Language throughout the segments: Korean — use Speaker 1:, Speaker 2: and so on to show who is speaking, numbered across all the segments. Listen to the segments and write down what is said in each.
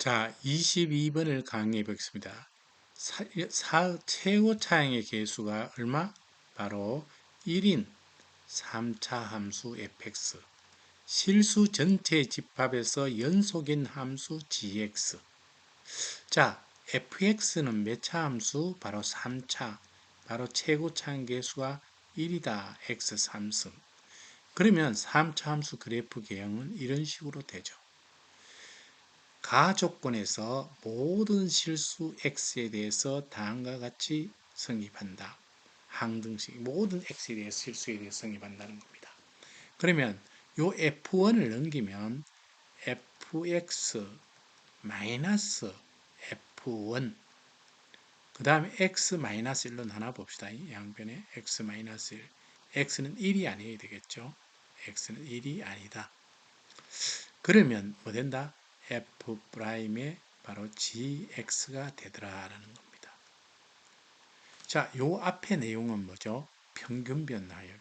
Speaker 1: 자, 22번을 강의해 보겠습니다. 사, 사, 최고 차항의 개수가 얼마? 바로 1인 3차 함수 fx 실수 전체 집합에서 연속인 함수 gx 자, fx는 몇 차 함수? 바로 3차 바로 최고 차항 개수가 1이다. x 3승 그러면 3차 함수 그래프 개형은 이런 식으로 되죠. 가조건에서 모든 실수 x에 대해서 다음과 같이 성립한다. 항등식 모든 x에 대해서 실수에 대해서 성립한다는 겁니다. 그러면 요 f1을 넘기면 fx 마이너스 f1 그 다음에 x 마이너스 1로 나눠 봅시다. 양변에 x 마이너스 1 x는 1이 아니어야 되겠죠. x는 1이 아니다. 그러면 뭐 된다? F'의 바로 gx가 되더라라는 겁니다. 자, 요 앞에 내용은 뭐죠? 평균 변화율.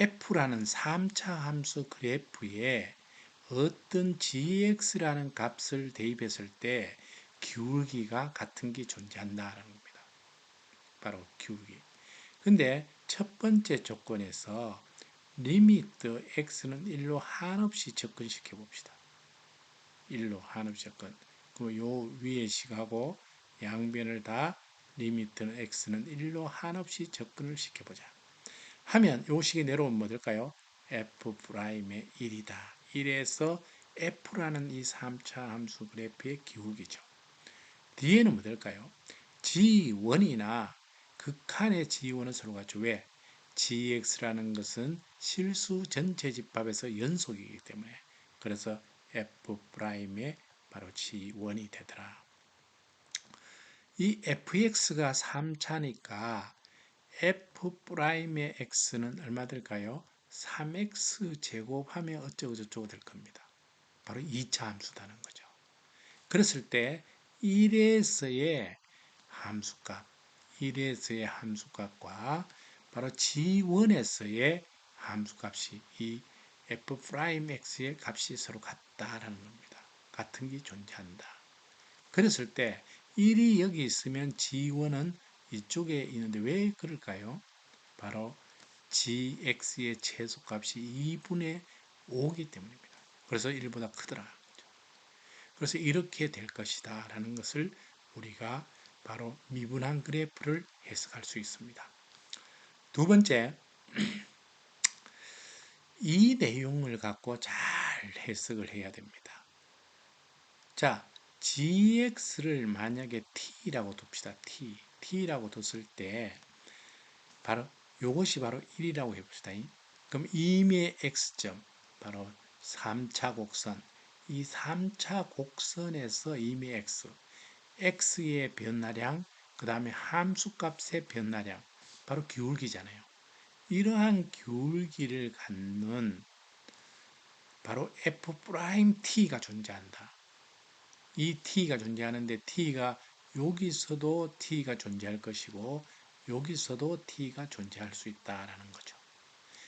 Speaker 1: f라는 3차 함수 그래프에 어떤 gx라는 값을 대입했을 때 기울기가 같은 게 존재한다라는 겁니다. 바로 기울기. 근데 첫 번째 조건에서 리미트 x는 1로 한없이 접근시켜 봅시다. 1로 한없이 접근. 그요 위에 식하고 양변을 다 리미트는 x는 1로 한없이 접근을 시켜보자. 하면 요 식이 내려오면 뭐 될까요? f'의 1이다. 1에서 f라는 이 3차 함수 그래프의 기울기죠. 뒤에는 뭐 될까요? g1이나 극한의 g1은 서로 같죠. 왜? gx라는 것은 실수 전체 집합에서 연속이기 때문에 그래서 f'의 바로 g1이 되더라. 이 fx가 3차니까 f'의 x는 얼마 될까요? 3x 제곱하면 어쩌고 저쩌고 될 겁니다. 바로 2차 함수다는 거죠. 그랬을 때 1에서의 함수값, 1에서의 함수값과 바로 G1에서의 함수값이 이 f'x의 값이 서로 같다라는 겁니다. 같은 게 존재한다. 그랬을 때 1이 여기 있으면 G1은 이쪽에 있는데 왜 그럴까요? 바로 gx의 최소값이 2분의 5이기 때문입니다. 그래서 1보다 크더라. 그래서 이렇게 될 것이다 라는 것을 우리가 바로 미분한 그래프를 해석할 수 있습니다. 두 번째, 이 내용을 갖고 잘 해석을 해야 됩니다. 자, gx를 만약에 t라고 둡시다. t. t라고 뒀을 때 바로 이것이 바로 1이라고 해봅시다. 그럼 임의 x점 바로 3차 곡선 이 3차 곡선에서 임의 x x의 변화량 그 다음에 함수값의 변화량 바로 기울기잖아요. 이러한 기울기를 갖는 바로 f't가 존재한다. 이 t가 존재하는데 t가 여기서도 t가 존재할 것이고 여기서도 t가 존재할 수 있다라는 거죠.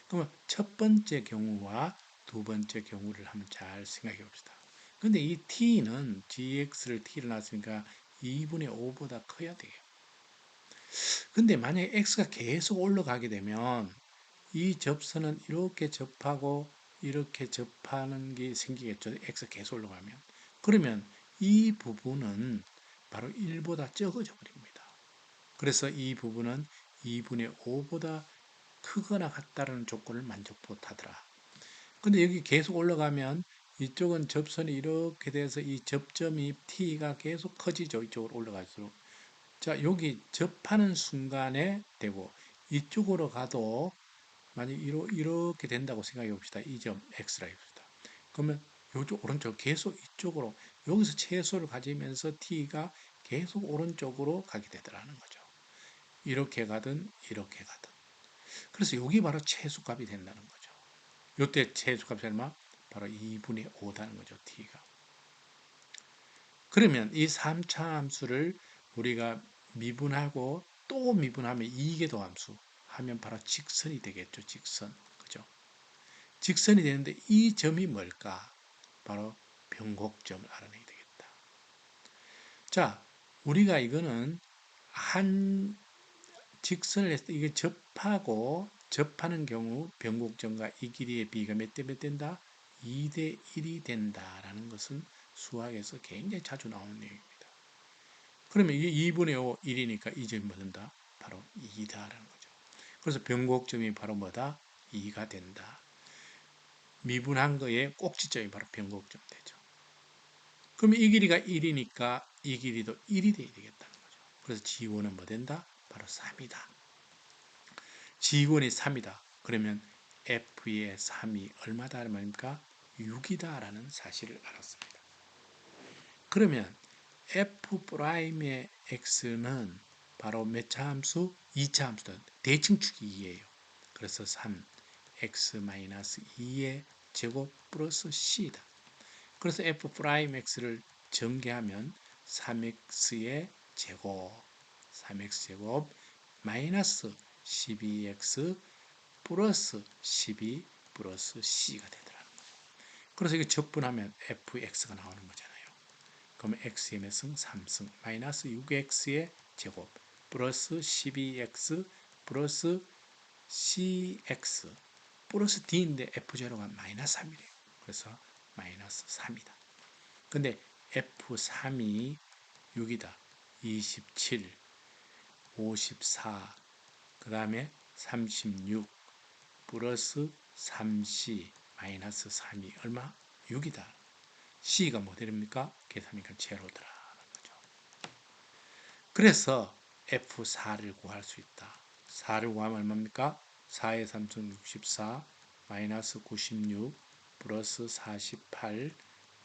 Speaker 1: 그러면 첫 번째 경우와 두 번째 경우를 한번 잘 생각해 봅시다. 근데 이 t는 gx를 t를 놨으니까 2분의 5보다 커야 돼요. 근데 만약에 x가 계속 올라가게 되면 이 접선은 이렇게 접하고 이렇게 접하는 게 생기겠죠. x가 계속 올라가면. 그러면 이 부분은 바로 1보다 적어져 버립니다. 그래서 이 부분은 2분의 5보다 크거나 같다는 조건을 만족 못하더라. 근데 여기 계속 올라가면 이쪽은 접선이 이렇게 돼서 이 접점이 t가 계속 커지죠. 이쪽으로 올라갈수록. 자, 여기 접하는 순간에 되고 이쪽으로 가도 만약 이렇게 된다고 생각해 봅시다. 이 점 x라 해봅시다. 그러면 이쪽 오른쪽 계속 이쪽으로 여기서 최소를 가지면서 t가 계속 오른쪽으로 가게 되더라는 거죠. 이렇게 가든 이렇게 가든. 그래서 여기 바로 최소값이 된다는 거죠. 이때 최소값이 얼마? 바로 2분의 5다는 거죠. t가. 그러면 이 3차 함수를 우리가 미분하고 또 미분하면 이계도 함수 하면 바로 직선이 되겠죠. 직선. 그죠? 직선이 되는데 이 점이 뭘까? 바로 변곡점을 알아내야 되겠다. 자, 우리가 이거는 한 직선을 했을 때 이게 접하고 접하는 경우 변곡점과 이 길이의 비가 몇 대 몇 된다? 2대 1이 된다라는 것은 수학에서 굉장히 자주 나오는 내용입니다. 그러면 이게 2분의 5, 1이니까 이 점이 뭐 된다? 바로 2다라는 거죠. 그래서 변곡점이 바로 뭐다? 2가 된다. 미분한 거에 꼭지점이 바로 변곡점 되죠. 그러면 이 길이가 1이니까 이 길이도 1이 돼야 되겠다는 거죠. 그래서 G1은 뭐 된다? 바로 3이다. G1이 3이다. 그러면 F의 3이 얼마다 말입니까? 6이다라는 사실을 알았습니다. 그러면 F'의 X는 바로 몇차 함수? 2차 함수다. 대칭축이 2예요. 그래서 3, X-2의 제곱 플러스 C다. 그래서 F'X를 전개하면 3X의 제곱, 3X 제곱 마이너스 12X 플러스 12 플러스 C가 되더라는 거죠. 그래서 이거 적분하면 fx가 나오는 거잖아요. X의 몇 승? 3승 마이너스 6x의 제곱 플러스 12x 플러스 cx 플러스 d인데 f0가 마이너스 3이래요. 그래서 마이너스 3이다. 근데 f3이 6이다. 27, 54, 그 다음에 36 플러스 3c 마이너스 3이 얼마? 6이다. C가 모델입니까? 계산하니까 제로더라는 거죠. 그래서 f4를 구할 수 있다. 4를 구하면 얼마입니까? 4의 3승 64 마이너스 96 플러스 48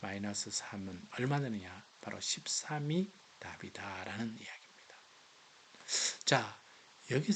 Speaker 1: 마이너스 3은 얼마 되느냐? 바로 13이 답이다라는 이야기입니다. 자, 여기서